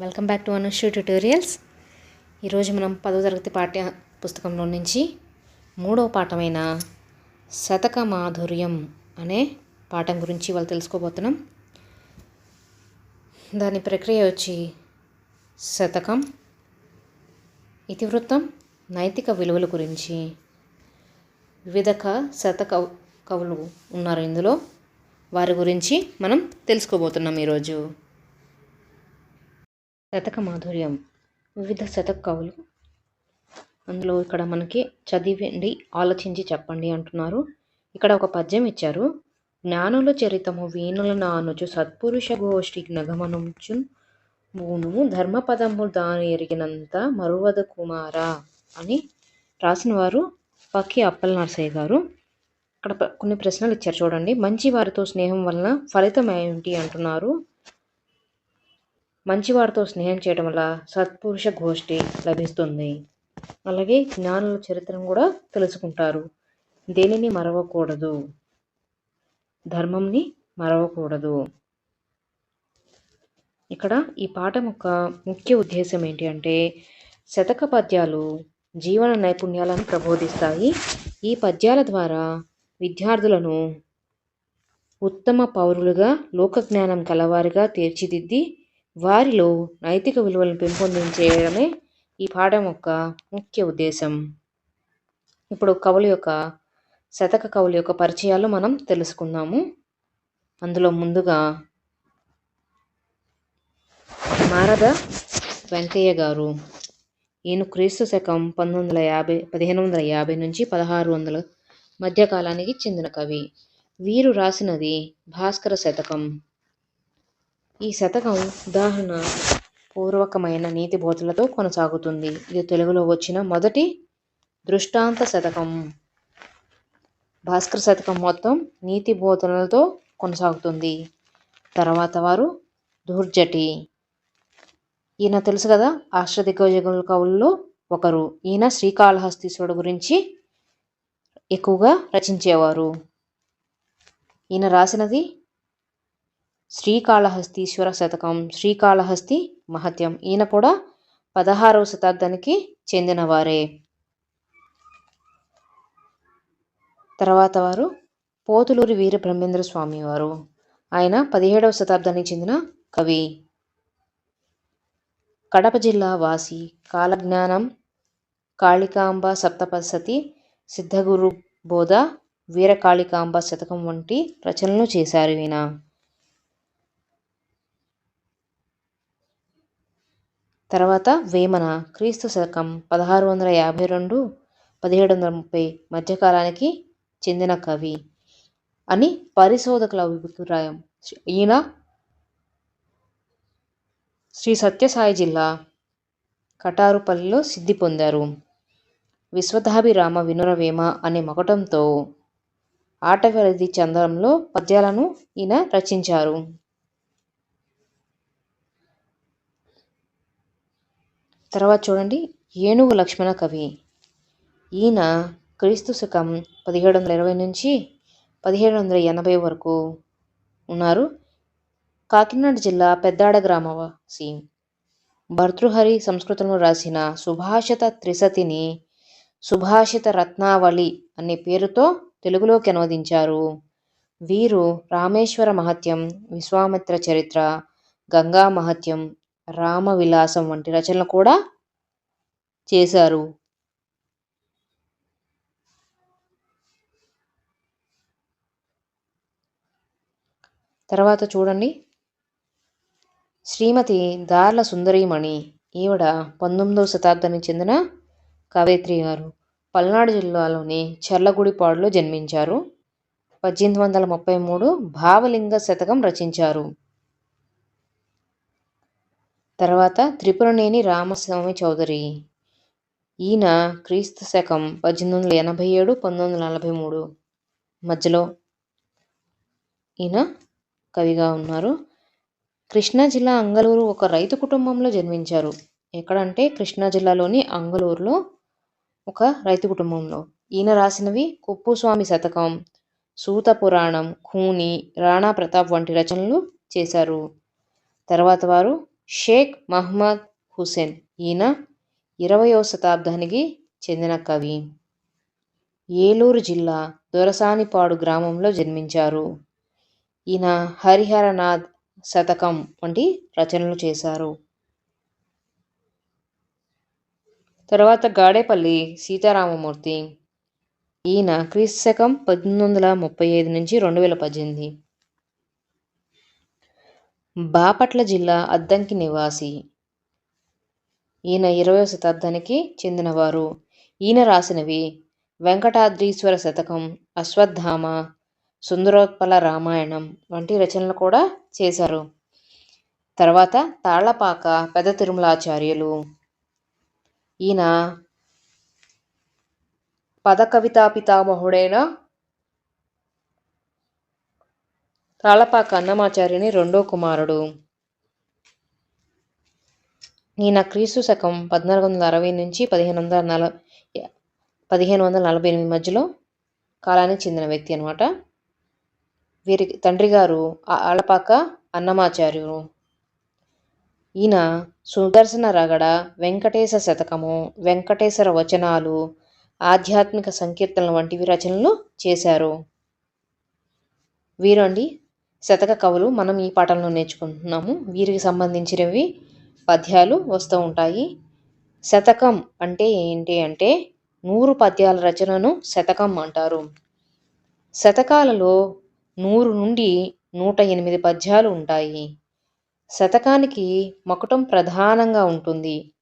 Welcome back to Anushya tutorials. ఈరోజు మనం పదవ తరగతి పాఠ్య పుస్తకంలో నుంచి మూడవ పాఠమైన శతక మాధుర్యం అనే పాఠం గురించి వాళ్ళు తెలుసుకోబోతున్నాం. దాని ప్రక్రియ వచ్చి శతకం ఇతివృత్తం నైతిక విలువల గురించి వివిధ శతక కవులు ఉన్నారు ఇందులో. వారి గురించి మనం తెలుసుకోబోతున్నాం ఈరోజు. శతక మాధుర్యం. వివిధ శతక కవులు. అందులో ఇక్కడ మనకి చదివండి ఆలోచించి చెప్పండి అంటున్నారు. ఇక్కడ ఒక పద్యం ఇచ్చారు. జ్ఞానుల చరితము వీణుల నానుచు సత్పురుష గోష్ఠి నగమనుచున్ మూను ధర్మపదము దాని ఎరిగినంత మరువద కుమార అని రాసిన వారు పక్కి అప్పల నరసయ్య గారు. ఇక్కడ కొన్ని ప్రశ్నలు ఇచ్చారు చూడండి. మంచి వారితో స్నేహం వలన ఫలితం ఏంటి అంటున్నారు. మంచివారితో స్నేహం చేయడం వల్ల సత్పురుష గోష్ఠి లభిస్తుంది. అలాగే జ్ఞానుల చరిత్రను కూడా తెలుసుకుంటారు. దేనిని మరవకూడదు? ధర్మంని మరవకూడదు. ఇక్కడ ఈ పాఠం యొక్క ముఖ్య ఉద్దేశం ఏంటి అంటే శతక పద్యాలు జీవన నైపుణ్యాలను ప్రబోధిస్తాయి. ఈ పద్యాల ద్వారా విద్యార్థులను ఉత్తమ పౌరులుగా లోక జ్ఞానం కలవారిగా తీర్చిదిద్ది వారిలో నైతిక విలువలను పెంపొందించేయడమే ఈ పాఠం యొక్క ముఖ్య ఉద్దేశం. ఇప్పుడు కవుల యొక్క శతక కవుల యొక్క పరిచయాలు మనం తెలుసుకుందాము. అందులో ముందుగా నారద వెంకయ్య గారు. ఈయన క్రీస్తు శకం పంతొమ్మిది వందల యాభై పదిహేను వందల యాభై నుంచి పదహారు వందల మధ్య కాలానికి చెందిన కవి. వీరు రాసినది భాస్కర శతకం. ఈ శతకం ఉదాహరణ పూర్వకమైన నీతి బోధలతో కొనసాగుతుంది. ఇది తెలుగులో వచ్చిన మొదటి దృష్టాంత శతకం. భాస్కర శతకం మొత్తం నీతి బోధనలతో కొనసాగుతుంది. తర్వాత వారు దుర్జటి. ఈయన తెలుసు కదా అష్టదిగ్గజగుల కవుల్లో ఒకరు. ఈయన శ్రీకాళహస్తీశ్వరుడు గురించి ఎక్కువగా రచించేవారు. ఈయన రాసినది శ్రీకాళహస్తీశ్వర శతకం శ్రీకాళహస్తి మహత్యం. ఈయన కూడా పదహారవ శతాబ్దానికి చెందినవారే. తర్వాత వారు పోతులూరి వీర బ్రహ్మేంద్ర స్వామి వారు. ఆయన పదిహేడవ శతాబ్దానికి చెందిన కవి. కడప జిల్లా వాసి కాలజ్ఞానం కాళికాంబ సప్తపసతి సిద్ధగురు బోధ వీరకాళికాంబ శతకం వంటి రచనలు చేశారు ఈయన. తర్వాత వేమన క్రీస్తు శకం పదహారు వందల యాభై రెండు పదిహేడు వందల ముప్పై మధ్యకాలానికి చెందిన కవి అని పరిశోధకుల అభిప్రాయం. ఈయన శ్రీ సత్యసాయి జిల్లా కటారుపల్లిలో సిద్ధి పొందారు. విశ్వధాభిరామ వినురవేమ అనే మకుటంతో ఆటవెలది చందరంలో పద్యాలను ఈయన రచించారు. తర్వాత చూడండి ఏనుగు లక్ష్మణ కవి. ఈయన క్రీస్తు శకం పదిహేడు వందల ఇరవై నుంచి పదిహేడు వందల ఎనభై వరకు ఉన్నారు. కాకినాడ జిల్లా పెద్దాడ గ్రామవాసి. భర్తృహరి సంస్కృతంలో రాసిన సుభాషిత త్రిసతిని సుభాషిత రత్నావళి అనే పేరుతో తెలుగులోకి అనువదించారు. వీరు రామేశ్వర మహత్యం విశ్వామిత్ర చరిత్ర గంగా మహత్యం రామ విలాసం వంటి రచనలు కూడా చేశారు. తర్వాత చూడండి. శ్రీమతి దార్ల సుందరీమణి ఈవిడ పంతొమ్మిదవ శతాబ్దానికి చెందిన కవయిత్రి గారు పల్నాడు జిల్లాలోని చర్లగుడిపాడులో జన్మించారు. పద్దెనిమిది వందల ముప్పై మూడు భావలింగ శతకం రచించారు. తర్వాత త్రిపురనేని రామస్వామి చౌదరి. ఈయన క్రీస్తు శకం పద్దెనిమిది వందల ఎనభై ఏడు పంతొమ్మిది వందల నలభై మూడు మధ్యలో ఈయన కవిగా ఉన్నారు. కృష్ణా జిల్లా అంగలూరు ఒక రైతు కుటుంబంలో జన్మించారు. ఎక్కడంటే కృష్ణా జిల్లాలోని అంగలూరులో ఒక రైతు కుటుంబంలో. ఈయన రాసినవి కుప్పుస్వామి శతకం సూత పురాణం ఖూని రాణా ప్రతాప్ వంటి రచనలు చేశారు. తర్వాత వారు షేక్ మహ్మద్ హుసేన్. ఈయన ఇరవయో శతాబ్దానికి చెందిన కవి. ఏలూరు జిల్లా దొరసానిపాడు గ్రామంలో జన్మించారు. ఈయన హరిహరనాథ్ శతకం వంటి రచనలు చేశారు. తర్వాత గాడేపల్లి సీతారామమూర్తి. ఈయన క్రీస్తు శకం పద్దెనిమిది వందల ముప్పై ఐదు నుంచి రెండు వేల పద్దెనిమిది. బాపట్ల జిల్లా అద్దంకి నివాసి. ఈయన ఇరవై శతాబ్దానికి చెందినవారు. ఈయన రాసినవి వెంకటాద్రీశ్వర శతకం అశ్వత్థామ సుందరోత్పల రామాయణం వంటి రచనలు కూడా చేశారు. తర్వాత తాళ్ళపాక పెద్ద తిరుమలాచార్యులు. ఈయన పద కవితా పితామహుడైన తాళపాక అన్నమాచార్యుని రెండో కుమారుడు. ఈయన క్రీస్తు శకం పద్నాలుగు వందల అరవై నుంచి పదిహేను వందల నల పదిహేను వందల నలభై ఎనిమిది మధ్యలో కాలానికి చెందిన వ్యక్తి అనమాట వీరి తండ్రి గారు ఆలపాక అన్నమాచార్యులు. ఈయన సుదర్శన రగడ వెంకటేశ శతకము వెంకటేశ్వర వచనాలు ఆధ్యాత్మిక సంకీర్తనలు వంటివి రచనలు చేశారు. వీరండి శతక కవులు మనం ఈ పాఠంలో నేర్చుకుంటున్నాము. వీరికి సంబంధించినవి పద్యాలు వస్తూ ఉంటాయి. శతకం అంటే ఏంటి అంటే నూరు పద్యాల రచనను శతకం అంటారు. శతకాలలో నూరు నుండి నూట ఎనిమిది పద్యాలు ఉంటాయి. శతకానికి మకుటం ప్రధానంగా ఉంటుంది.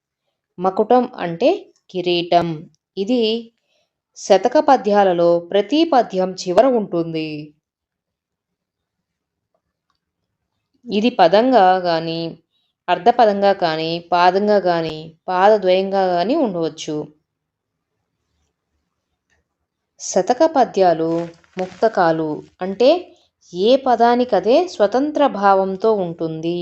మకుటం అంటే కిరీటం. ఇది శతక పద్యాలలో ప్రతి పద్యం చివర ఉంటుంది. ఇది పదంగా కానీ అర్ధపదంగా కానీ పాదంగా కానీ పాదద్వయంగా కానీ ఉండవచ్చు. శతక పద్యాలు ముక్తకాలు అంటే ఏ పదానికదే స్వతంత్ర భావంతో ఉంటుంది.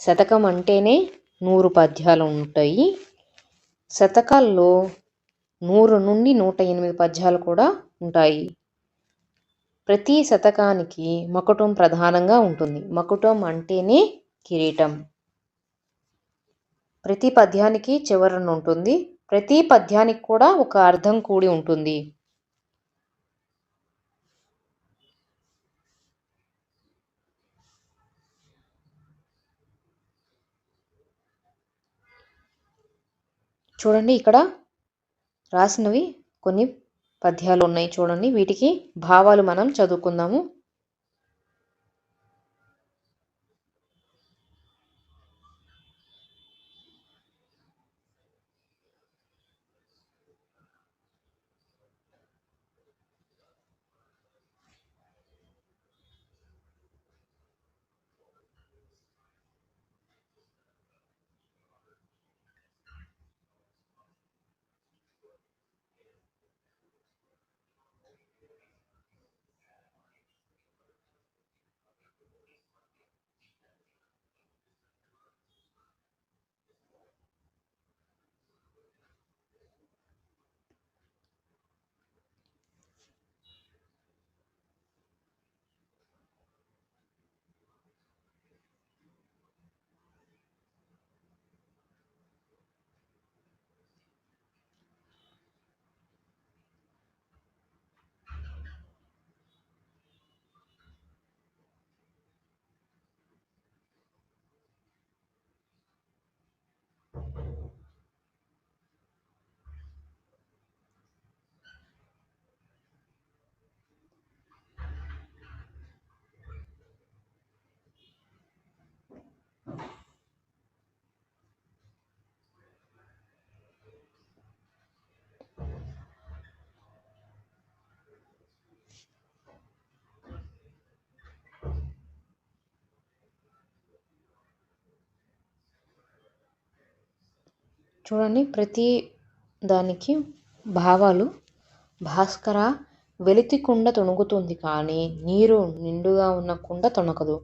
శతకం అంటేనే నూరు పద్యాలు ఉంటాయి. శతకాల్లో నూరు నుండి నూట ఎనిమిది పద్యాలు కూడా ఉంటాయి. ప్రతి శతకానికి మకుటం ప్రధానంగా ఉంటుంది. మకుటం అంటేనే కిరీటం. ప్రతి పద్యానికి చివరన ఉంటుంది. ప్రతి పద్యానికి కూడా ఒక అర్థం కూడి ఉంటుంది. చూడండి ఇక్కడ రాసినవి కొన్ని పద్యాలు ఉన్నాయి చూడండి. వీటికి భావాలు మనం చదువుకుందాము. చూడండి ప్రతి దానికి భావాలు భాస్కర వెలితి కుండ తొణుకుతుంది కానీ నీరు నిండుగా ఉన్న కుండ తొణకదు.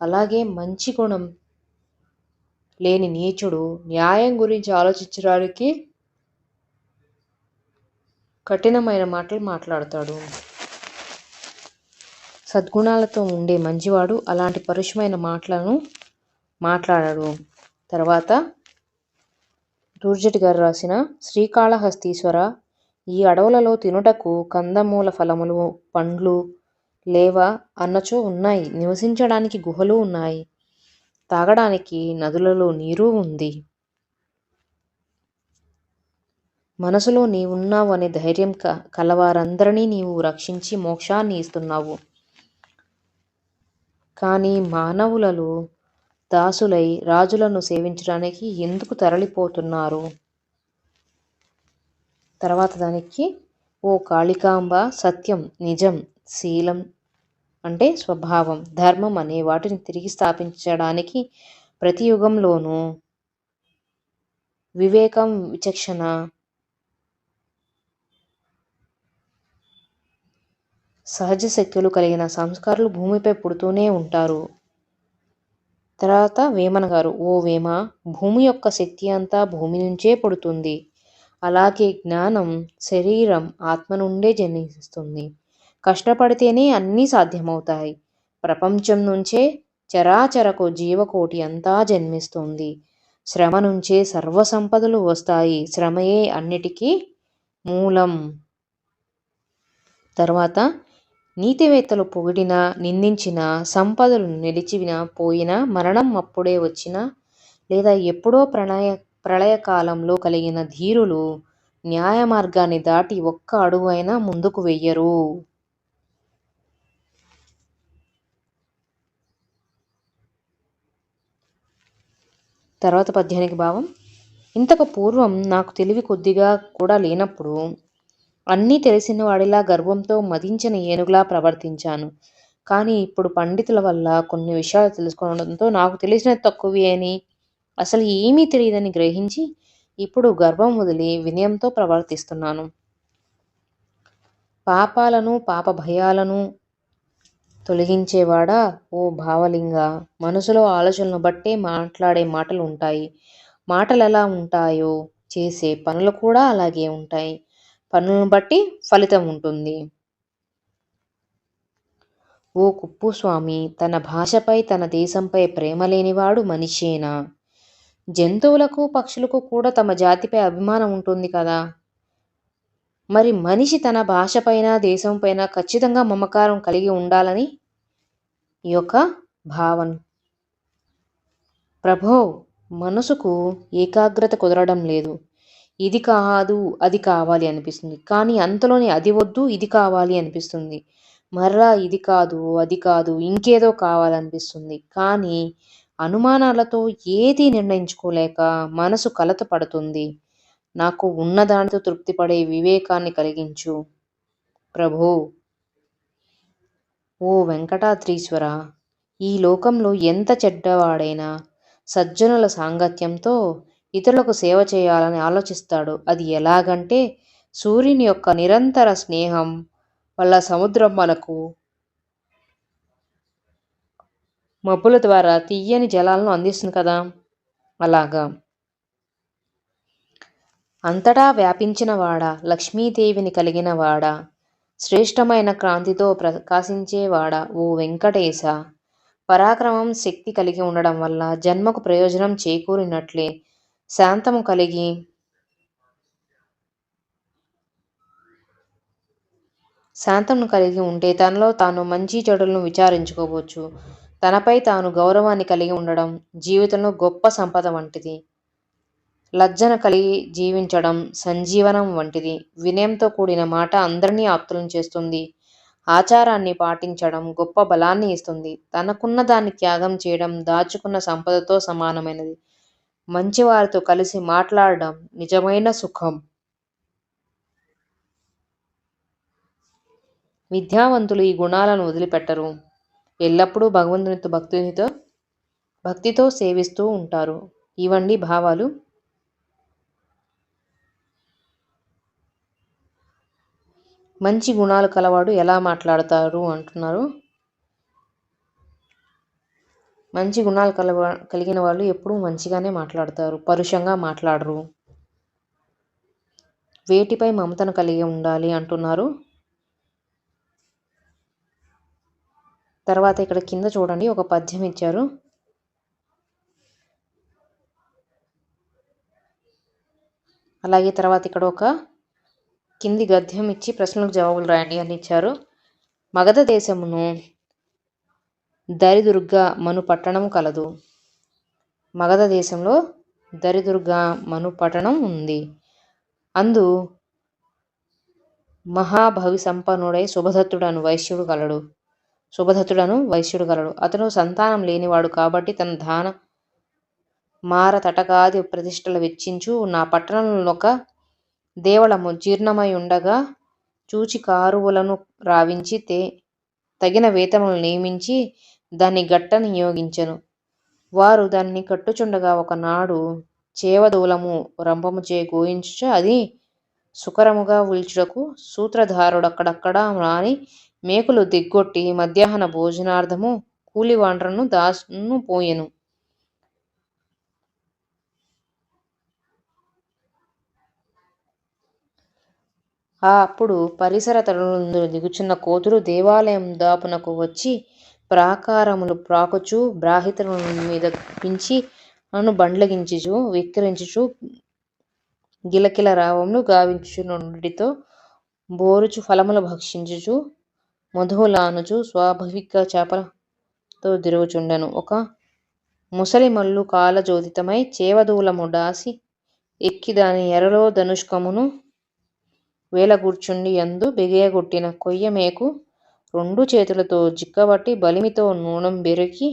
అలాగే మంచి గుణం లేని నీచుడు న్యాయం గురించి ఆలోచించడానికి కఠినమైన మాటలు మాట్లాడతాడు. సద్గుణాలతో ఉండే మంచివాడు అలాంటి పరుషమైన మాటలను మాట్లాడడు. తర్వాత దూర్జటి గారు రాసిన శ్రీకాళహస్తీశ్వర ఈ అడవులలో తినుటకు కందమూల ఫలములు పండ్లు లేవా అన్నచో ఉన్నాయి. నివసించడానికి గుహలు ఉన్నాయి. తాగడానికి నదులలో నీరు ఉంది. మనసులో నీవున్నావు అనే ధైర్యం క కలవారందరినీ నీవు రక్షించి మోక్షాన్ని ఇస్తున్నావు. కానీ మానవులలో దాసులై రాజులను సేవించడానికి ఎందుకు తరలిపోతున్నారు? తర్వాత దానికి ఓ కాళికాంబ సత్యం నిజం శీలం అంటే స్వభావం ధర్మం అనే వాటిని తిరిగి స్థాపించడానికి ప్రతి యుగంలోనూ వివేకం విచక్షణ సహజ శక్తులు కలిగిన సంస్కారాలు భూమిపై పుడుతూనే ఉంటారు. తర్వాత వేమన గారు ఓ వేమ భూమి యొక్క శక్తి అంతా భూమి నుంచే పుడుతుంది. అలాగే జ్ఞానం శరీరం ఆత్మ నుండే జన్మిస్తుంది. కష్టపడితేనే అన్నీ సాధ్యమవుతాయి. ప్రపంచం నుంచే చరాచరకు జీవకోటి అంతా జన్మిస్తుంది. శ్రమ నుంచే సర్వ సంపదలు వస్తాయి. శ్రమయే అన్నిటికీ మూలం. తర్వాత నీతివేత్తలు పొగిడిన నిందించిన సంపదలు నిలిచిన పోయినా మరణం అప్పుడే వచ్చిన లేదా ఎప్పుడో ప్రణయ ప్రళయకాలంలో కలిగిన ధీరులు న్యాయ మార్గాన్ని దాటి ఒక్క అడుగు అయినా ముందుకు వెయ్యరు. తర్వాత పద్యానికి భావం. ఇంతకు పూర్వం నాకు తెలివి కొద్దిగా కూడా లేనప్పుడు అన్నీ తెలిసిన వాడిలా గర్వంతో మదించిన ఏనుగులా ప్రవర్తించాను. కానీ ఇప్పుడు పండితుల వల్ల కొన్ని విషయాలు తెలుసుకోవడంతో నాకు తెలిసిన తక్కువే అని అసలు ఏమీ తెలియదని గ్రహించి ఇప్పుడు గర్వం వదిలి వినయంతో ప్రవర్తిస్తున్నాను. పాపాలను పాప భయాలను తొలగించేవాడా ఓ భావలింగ? మనసులో ఆలోచనలు బట్టే మాట్లాడే మాటలు ఉంటాయి. మాటలు ఎలా ఉంటాయో చేసే పనులు కూడా అలాగే ఉంటాయి. పనులను బట్టి ఫలితం ఉంటుంది. ఓ కుప్పుస్వామి తన భాషపై తన దేశంపై ప్రేమ లేనివాడు మనిషేనా? జంతువులకు పక్షులకు కూడా తమ జాతిపై అభిమానం ఉంటుంది కదా? మరి మనిషి తన భాషపైన దేశంపైన ఖచ్చితంగా మమకారం కలిగి ఉండాలని ఈ యొక్క భావన. ప్రభో మనసుకు ఏకాగ్రత కుదరడం లేదు. ఇది కాదు అది కావాలి అనిపిస్తుంది. కానీ అంతలోనే అది వద్దు ఇది కావాలి అనిపిస్తుంది. మర్రా ఇది కాదు అది కాదు ఇంకేదో కావాలనిపిస్తుంది. కానీ అనుమానాలతో ఏది నిర్ణయించుకోలేక మనసు కలత పడుతుంది. నాకు ఉన్నదానితో తృప్తిపడే వివేకాన్ని కలిగించు. ప్రభు! ఓ వెంకటాద్రీశ్వర! ఈ లోకంలో ఎంత చెడ్డవాడైనా సజ్జనుల సాంగత్యంతో ఇతరులకు సేవ చేయాలని ఆలోచిస్తాడు. అది ఎలాగంటే సూర్యుని యొక్క నిరంతర స్నేహం వల్ల సముద్రం మనకు మబ్బుల ద్వారా తీయని జలాలను అందిస్తుంది కదా? అలాగా. అంతటా వ్యాపించిన వాడ లక్ష్మీదేవిని కలిగిన వాడ శ్రేష్టమైన క్రాంతితో ప్రకాశించేవాడ ఓ వెంకటేశ. పరాక్రమం శక్తి కలిగి ఉండడం వల్ల జన్మకు ప్రయోజనం చేకూరినట్లే శాంతము కలిగి శాంతమును కలిగి ఉంటే తనలో తాను మంచి చెడులను విచారించుకోవచ్చు. తనపై తాను గౌరవాన్ని కలిగి ఉండడం జీవితంలో గొప్ప సంపద వంటిది. లజ్జను కలిగి జీవించడం సంజీవనం వంటిది. వినయంతో కూడిన మాట అందరినీ ఆప్తులను చేస్తుంది. ఆచారాన్ని పాటించడం గొప్ప బలాన్ని ఇస్తుంది. తనకున్న దాన్ని త్యాగం చేయడం దాచుకున్న సంపదతో సమానమైనది. మంచివారితో కలిసి మాట్లాడడం నిజమైన సుఖం. విద్యావంతులు ఈ గుణాలను వదిలిపెట్టరు. ఎల్లప్పుడూ భగవంతునితో భక్తునితో భక్తితో సేవిస్తూ ఉంటారు. ఇవండి భావాలు. మంచి గుణాలు కలవాడు ఎలా మాట్లాడతారు అంటున్నారు. మంచి గుణాలు కలవ కలిగిన వాళ్ళు ఎప్పుడూ మంచిగానే మాట్లాడతారు. పరుషంగా మాట్లాడరు. వేటిపై మమతను కలిగి ఉండాలి అంటున్నారు. తర్వాత ఇక్కడ కింద చూడండి. ఒక పద్యం ఇచ్చారు. అలాగే తర్వాత ఇక్కడ ఒక కింది గద్యం ఇచ్చి ప్రశ్నలకు జవాబులు రాయండి అని ఇచ్చారు. మగధ దేశమును దరిదుర్గ మను పట్టణం కలదు. మగధ దేశంలో దరిదుర్గ మను పట్టణం ఉంది. అందు మహాభవి సంపన్నుడై శుభదత్తుడను వైశ్యుడు కలడు. శుభదత్తుడను వైశ్యుడు కలడు. అతను సంతానం లేనివాడు కాబట్టి తన దాన మార తటకాది ప్రతిష్టలు వెచ్చించు నా పట్టణంలో ఒక దేవళము జీర్ణమై ఉండగా చూచి కారువులను రావించి తే తగిన వేతములు నియమించి దాన్ని గట్ట నియోగించెను. వారు దాన్ని కట్టుచుండగా ఒకనాడు చేవదూలము రంపముచే గోయించుచ అది సుకరముగా ఉల్చుటకు సూత్రధారుడక్కడక్కడా రాని మేకులు దిగ్గొట్టి మధ్యాహ్న భోజనార్థము కూలివాండ్రను దాసును పోయెను. ఆ అప్పుడు పరిసర తరుణులందు దిగుచున్న కోతులు దేవాలయం దాపునకు వచ్చి ప్రాకారములు ప్రాకుచు బ్రాహితముల మీద పించి అను బండ్లగించుచు విక్రించుచు గిలకిల రావములు గావించుచుండుటతో బోరుచు ఫలములు భక్షించుచు మధువులానుచు స్వాభావిక చేపలతో తిరుగుచుండెను. ఒక ముసలి మల్లు కాలజోదితమై చేవదూలము డాసి ఎక్కి దాని ఎరలో ధనుష్కమును వేలగూర్చుండి ఎందు బిగయగొట్టిన కొయ్య మేకు రెండు చేతులతో జిక్కబట్టి బలిమితో నూనం బెరికి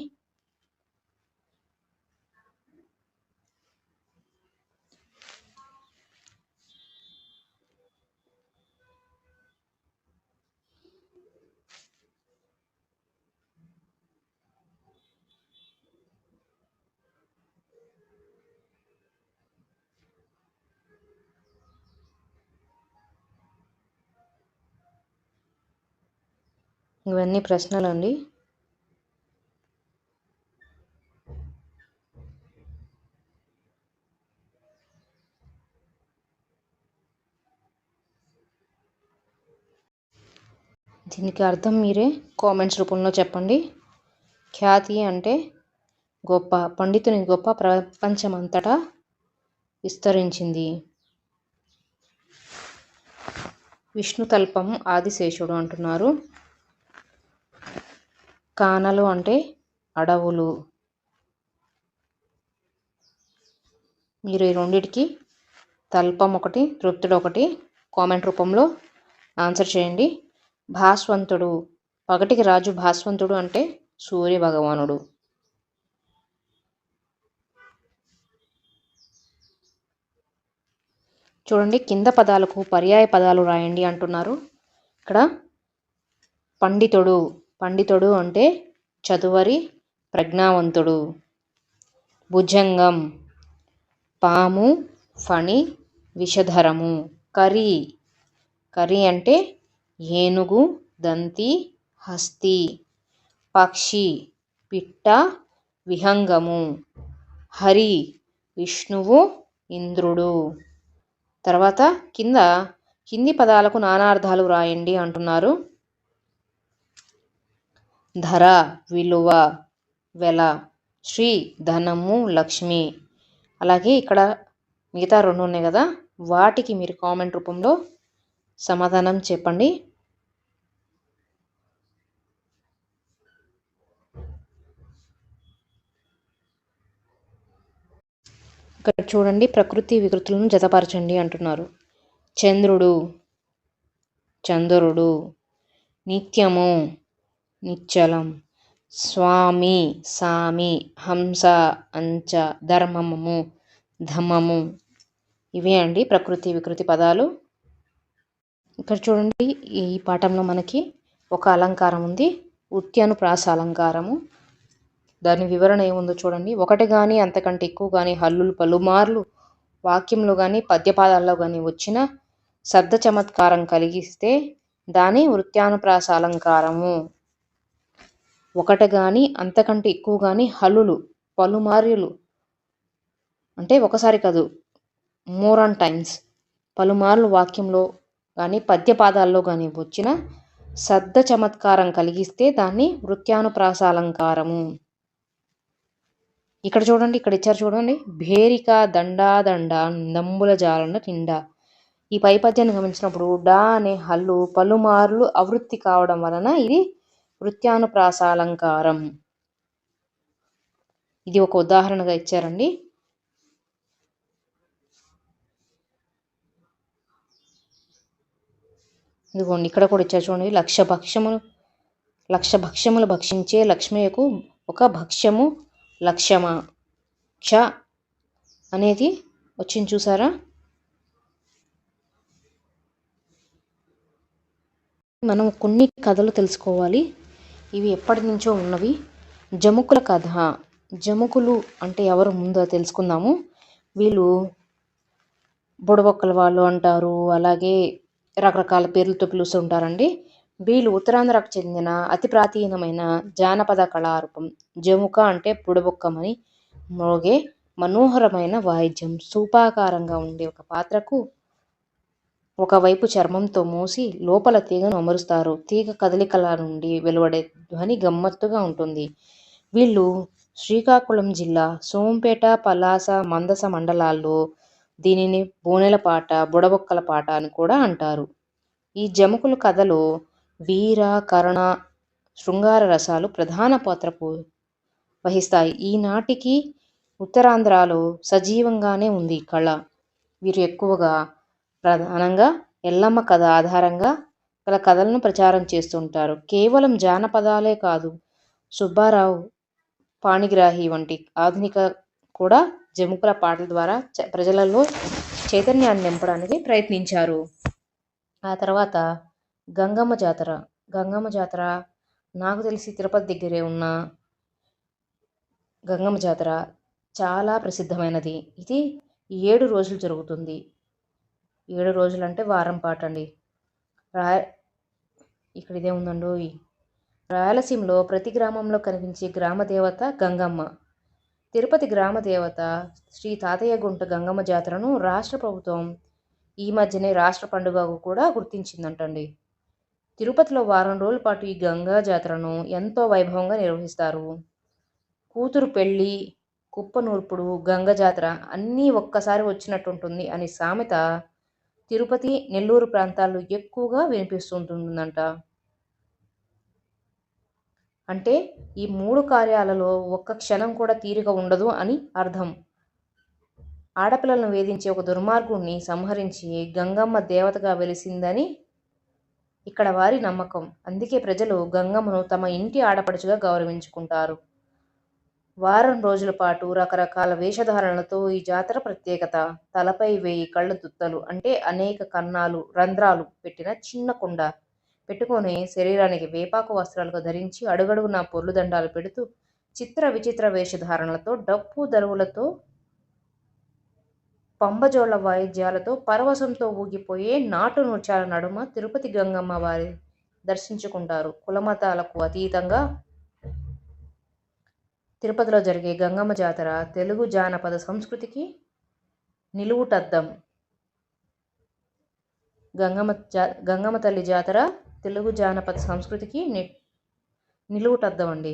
ఇవన్నీ ప్రశ్నలండి. దీనికి అర్థం మీరే కామెంట్స్ రూపంలో చెప్పండి. ఖ్యాతి అంటే గొప్ప పండితుని గొప్ప ప్రపంచమంతటా విస్తరించింది. విష్ణుతల్పం ఆదిశేషుడు అంటున్నారు. కానలు అంటే అడవులు. మీరు ఈ రెండిటికి తల్పం ఒకటి తృప్తుడు ఒకటి కామెంట్ రూపంలో ఆన్సర్ చేయండి. భాస్వంతుడు. పగటికి రాజు భాస్వంతుడు అంటే సూర్య భగవానుడు చూడండి కింద పదాలకు పర్యాయ పదాలు రాయండి అంటున్నారు. ఇక్కడ పండితుడు. పండితుడు అంటే చదువరి ప్రజ్ఞావంతుడు. భుజంగం పాము ఫణి విషధరము కరి కరి అంటే ఏనుగు దంతి హస్తి. పక్షి పిట్ట విహంగము. హరి విష్ణువు ఇంద్రుడు. తర్వాత కింద కింది పదాలకు నానార్థాలు రాయండి అంటున్నారు. ధర విలువ వెల శ్రీ ధనము లక్ష్మి. అలాగే ఇక్కడ మిగతా రెండు ఉన్నాయి కదా వాటికి మీరు కామెంట్ రూపంలో సమాధానం చెప్పండి. ఇక్కడ చూడండి ప్రకృతి వికృతులను జతపరచండి అంటున్నారు. చంద్రుడు చంద్రుడు నిత్యము నిశ్చలం స్వామి సామి హంస అంచ ధర్మము ధమము. ఇవే అండి ప్రకృతి వికృతి పదాలు. ఇక్కడ చూడండి ఈ పాఠంలో మనకి ఒక అలంకారం ఉంది. ఉత్యనుప్రాస అలంకారము. దాని వివరణ ఏముందో చూడండి. ఒకటి కానీ అంతకంటే ఎక్కువ కానీ హల్లులు పలుమార్లు వాక్యంలో కానీ పద్యపాదాల్లో కానీ వచ్చిన శబ్ద చమత్కారం కలిగిస్తే దాని వృత్యానుప్రాస అలంకారము. ఒకటి కానీ అంతకంటే ఎక్కువ కానీ హల్లులు పలుమార్యులు. అంటే ఒకసారి కాదు మోర్ ఆన్ టైమ్స్. పలుమార్లు వాక్యంలో కానీ పద్యపాదాల్లో కానీ వచ్చిన సద్ద చమత్కారం కలిగిస్తే దాన్ని వృత్యానుప్రాసాలంకారము. ఇక్కడ చూడండి ఇక్కడ ఇచ్చారు చూడండి. భేరిక దండా దండ నంబుల జాలన నిండా. ఈ పై పద్యాన్ని గమనించినప్పుడు డా అనే హల్లు పలుమార్లు అవృత్తి కావడం వలన ఇది వృత్యానుప్రాసాలంకారం. ఇది ఒక ఉదాహరణగా ఇచ్చారండి. ఇదిగోండి ఇక్కడ కూడా ఇచ్చారు చూడండి. లక్ష భక్ష్యములు లక్ష భక్ష్యములు భక్షించే లక్ష్మయ్యకు ఒక భక్ష్యము లక్ష్యమ క్ష అనేది వచ్చింది చూసారా? మనం కొన్ని కథలు తెలుసుకోవాలి. ఇవి ఎప్పటి నుంచో ఉన్నవి. జముకుల కథ. జముకులు అంటే ఎవరు ముందో తెలుసుకుందాము. వీళ్ళు బుడబొక్కల వాళ్ళు అంటారు. అలాగే రకరకాల పేర్లతో పిలుస్తుంటారండి వీళ్ళు ఉత్తరాంధ్రకు చెందిన అతి ప్రాచీనమైన జానపద కళారూపం. జముక అంటే పుడబొక్కమని మోగే మనోహరమైన వాయిద్యం సూపాకారంగా ఉండే ఒక పాత్రకు ఒకవైపు చర్మంతో మూసి లోపల తీగను అమరుస్తారు. తీగ కదలికల నుండి వెలువడే ధ్వని గమ్మత్తుగా ఉంటుంది. వీళ్ళు శ్రీకాకుళం జిల్లా సోంపేట పలాస మందస మండలాల్లో దీనిని బోనెల పాట బుడబొక్కల పాట అని కూడా అంటారు. ఈ జముకుల కథలో వీర కరుణ శృంగార రసాలు ప్రధాన పాత్ర వహిస్తాయి. ఈనాటికి ఉత్తరాంధ్రలో సజీవంగానే ఉంది కళ. వీరు ఎక్కువగా ప్రధానంగా ఎల్లమ్మ కథ ఆధారంగా గల కథలను ప్రచారం చేస్తుంటారు. కేవలం జానపదాలే కాదు సుబ్బారావు పాణిగ్రాహి వంటి ఆధునిక కూడా జముకుల పాటల ద్వారా చ- ప్రజలలో చైతన్యాన్ని నింపడానికి ప్రయత్నించారు. ఆ తర్వాత గంగమ్మ జాతర. గంగమ్మ జాతర నాకు తెలిసి తిరుపతి దగ్గరే ఉన్న గంగమ్మ జాతర చాలా ప్రసిద్ధమైనది. ఇది ఏడు రోజులు జరుగుతుంది. ఏడు రోజులు అంటే వారం పాటు అండి రాయ ఇక్కడ ఇదే ఉందండి రాయలసీమలో ప్రతి గ్రామంలో కనిపించే గ్రామదేవత గంగమ్మ. తిరుపతి గ్రామ దేవత శ్రీ తాతయ్య గుంట గంగమ్మ జాతరను రాష్ట్ర ప్రభుత్వం ఈ మధ్యనే రాష్ట్ర పండుగకు కూడా గుర్తించిందంటండి. తిరుపతిలో వారం రోజుల పాటు ఈ గంగా జాతరను ఎంతో వైభవంగా నిర్వహిస్తారు. కూతురు పెళ్ళి కుప్పనూర్పుడు గంగ జాతర అన్నీ ఒక్కసారి వచ్చినట్టు ఉంటుంది అని సామెత తిరుపతి నెల్లూరు ప్రాంతాల్లో ఎక్కువగా వినిపిస్తుంటుందంట. అంటే ఈ మూడు కార్యాలలో ఒక్క క్షణం కూడా తీరిక ఉండదు అని అర్థం. ఆడపిల్లలను వేధించే ఒక దుర్మార్గుణ్ణి సంహరించి గంగమ్మ దేవతగా వెలిసిందని ఇక్కడ వారి నమ్మకం. అందుకే ప్రజలు గంగమ్మను తమ ఇంటి ఆడపడుచుగా గౌరవించుకుంటారు. వారం రోజుల పాటు రకరకాల వేషధారణలతో ఈ జాతర ప్రత్యేకత. తలపై వేయి కళ్ళ దుత్తలు అంటే అనేక కన్నాలు రంధ్రాలు పెట్టిన చిన్న కుండ. పెట్టుకొని శరీరానికి వేపాకు వస్త్రాలుగా ధరించి అడుగడుగునా పొర్లు దండాలు పెడుతూ చిత్ర విచిత్ర వేషధారణలతో డప్పు దరువులతో పంబజోళ్ళ వాయిద్యాలతో పరవశంతో ఊగిపోయే నాటు నృత్యాల నడుమ తిరుపతి గంగమ్మ వారి దర్శించుకుంటారు. కులమతాలకు అతీతంగా తిరుపతిలో జరిగే గంగమ్మ జాతర తెలుగు జానపద సంస్కృతికి నిలువుటద్దం. గంగమ్మ జా గంగమ్మ తల్లి జాతర తెలుగు జానపద సంస్కృతికి ని నిలువుటద్దం అండి.